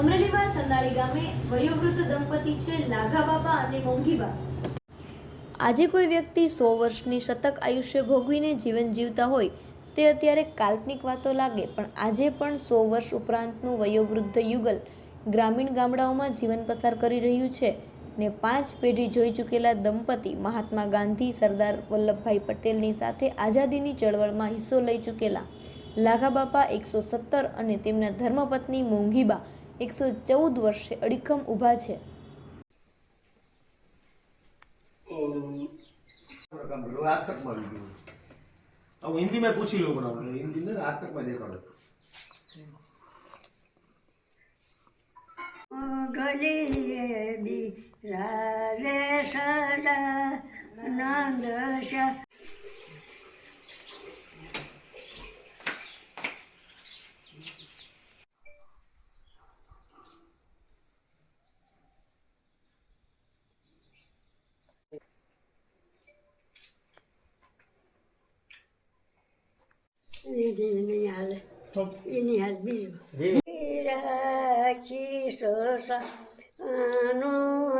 અમરેલીમાં સંદાળી ગામે વયોવૃદ્ધ દંપતી છે લાઘા બાપા અને મોંઘીબા. આજે કોઈ વ્યક્તિ સો વર્ષની શતક આયુષ્ય ભોગવીને જીવન જીવતા હોય, તે અત્યારે કાલ્પનિક વાતો લાગે, પણ આજે પણ સો વર્ષ ઉપરાંતનું વયોવૃદ્ધ યુગલ ગ્રામીણ ગામડાઓમાં જીવન પસાર કરી રહ્યું છે ને પાંચ પેઢી જોઈ ચૂકેલા દંપતી મહાત્મા ગાંધી, સરદાર વલ્લભભાઈ પટેલની સાથે આઝાદીની ચળવળમાં હિસ્સો લઈ ચૂકેલા લાઘા બાપા એકસો સત્તર અને તેમના ધર્મપત્ની મોંઘીબા એકસો ચૌદ વર્ષે અડીખમ ઊભા છે. કામ કર્યું આજ તકમાં આવી ગયું હું હિન્દી માં પૂછી લઉં પણ હિન્દી ને આજ તક Nidi iniyal. Top. İniyal bir. Bir. Bir. İraki sosa. Anu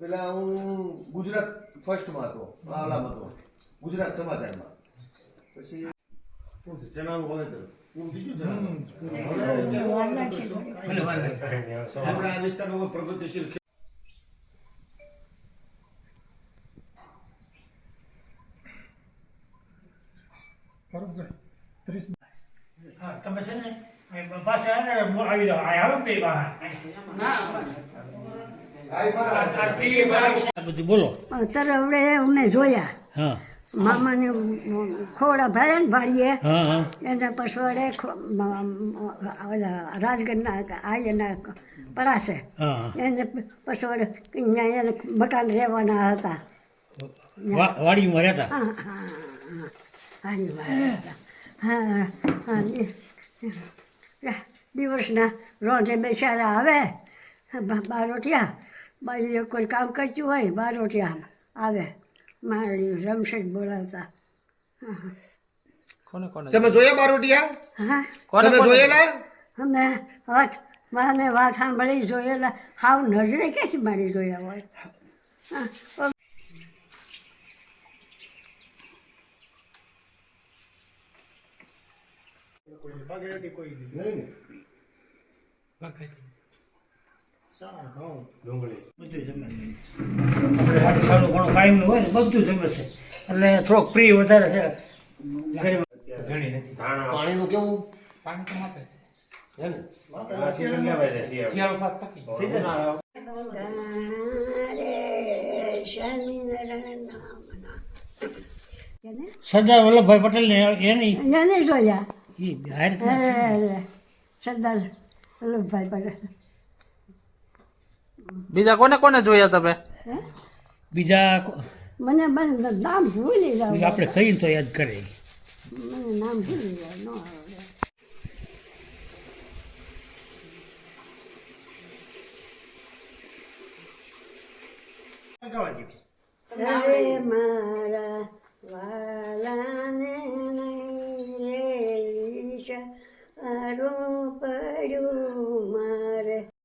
પેલા હું ગુજરાત ફર્સ્ટમાં હતો આલામાં હતો ગુજરાત સમાચારમાં પછી પ્રગતિશીલ બરોબર હા, તમે છે ને પાછા આવી જાઓ અહીં આવો બહાર. બધું બોલો તરવડે અમે જોયા હા મામાને ખોડા ભાઈ ને ભાડીએ એના પછવાડે રાજગઢના આયના પરાશે. એને પછવાડે અહીંયા એને મકાન રહેવાના હતા વાડીમાં રહેતા હા હા હા દિવસના રોજે બેસાડા આવે બા- બારોટિયા બાજુ કોઈ કામ કરતું હોય બારોટિયા આવે. મારી રમશેટ બોલાવતા. તમે જોયા બારોટિયા? હા. તમે જોયેલા? અમે વાત માને વાત સાંભળી જોયેલા. હાવ નજરે ક્યાંથી મારી જોયા હોય? સારું ઘણું કાયમનું હોય ને બધું જમે છે એટલે થોડોક પ્રિય વધારે છે સરદાર વલ્લભભાઈ પટેલ ને એની એને જોયા સરદાર વલ્લભભાઈ પટેલ બીજા કોને કોને જોયા તમે? બીજા મને મને નામ ભૂલી જાવ આપણે કહીને તો યાદ કરે. મને નામ ભૂલી જાય નો આવડે. અરે મારા